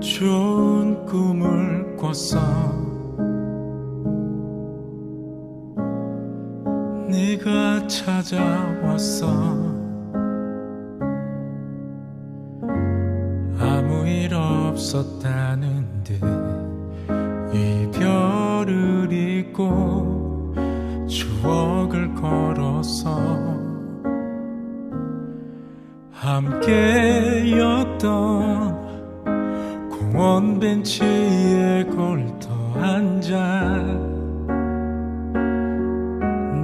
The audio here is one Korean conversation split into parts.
좋은 꿈을 꿨어 네가 찾아왔어 아무 일 없었다는 듯 이별을 잊고 추억을 걸어서 함께였던 공 원 벤치에 걸터 앉아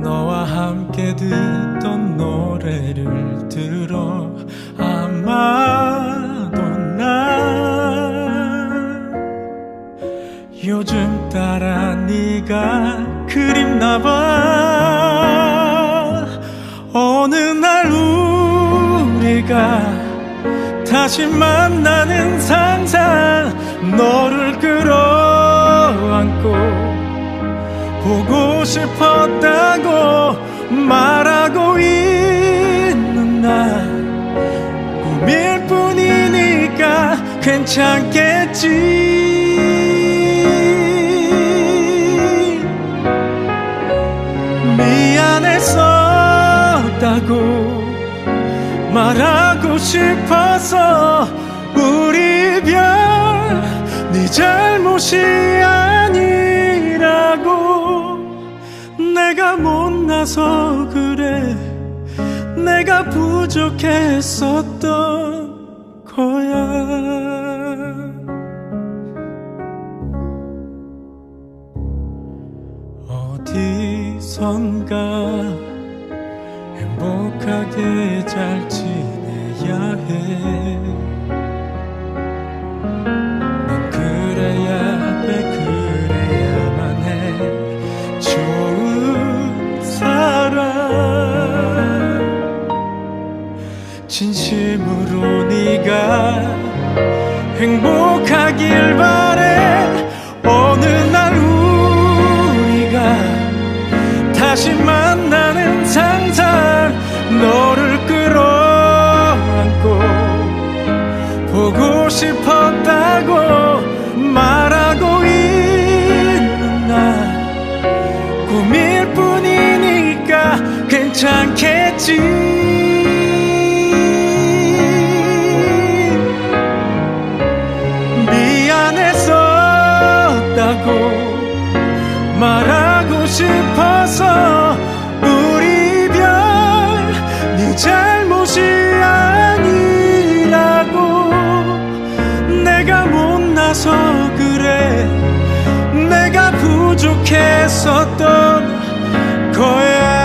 너와 함께 듣던 노래를 들어 아마도 난 요즘 따라 네가 그립나 봐. 어느 날 우리가 다시 만나는 상상 너를 끌어안고 보고 싶었다고 말하고 있는 나 꿈일 뿐이니까 괜찮겠지. 미안했었다고 말하 고 싶어서 우리 별네 잘못이 아니라고 내가 못나서 그래 내가 부족했었던 거야. 어디선가 행복하게 잘 지내야 해. 넌 그래야 돼, 그래야만 해. 좋은 사람. 진심으로 네가 행복하길 바래. 어느 날 우리가 다시 만나는 상상 너를 끌 싶었다고 말하고 있는 나. 꿈일 뿐이니까 괜찮겠지. 미안했었다고 말하고 싶어서 우리 별네 잘못이 못나서 그래. 내가 부족했었던 거야.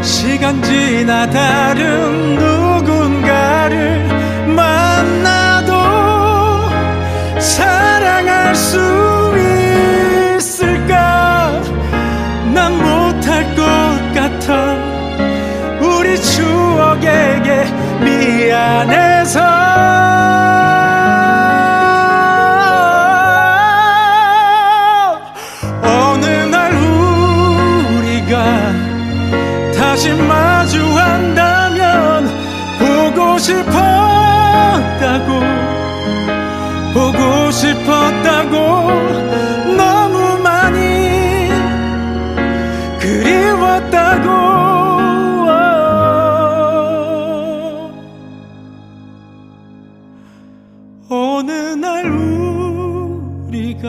시간 지나 다른 누군가를 만나도 사랑할 수 싶었다고 보고 싶었다고 너무 많이 그리웠다고. 어느 날 우리가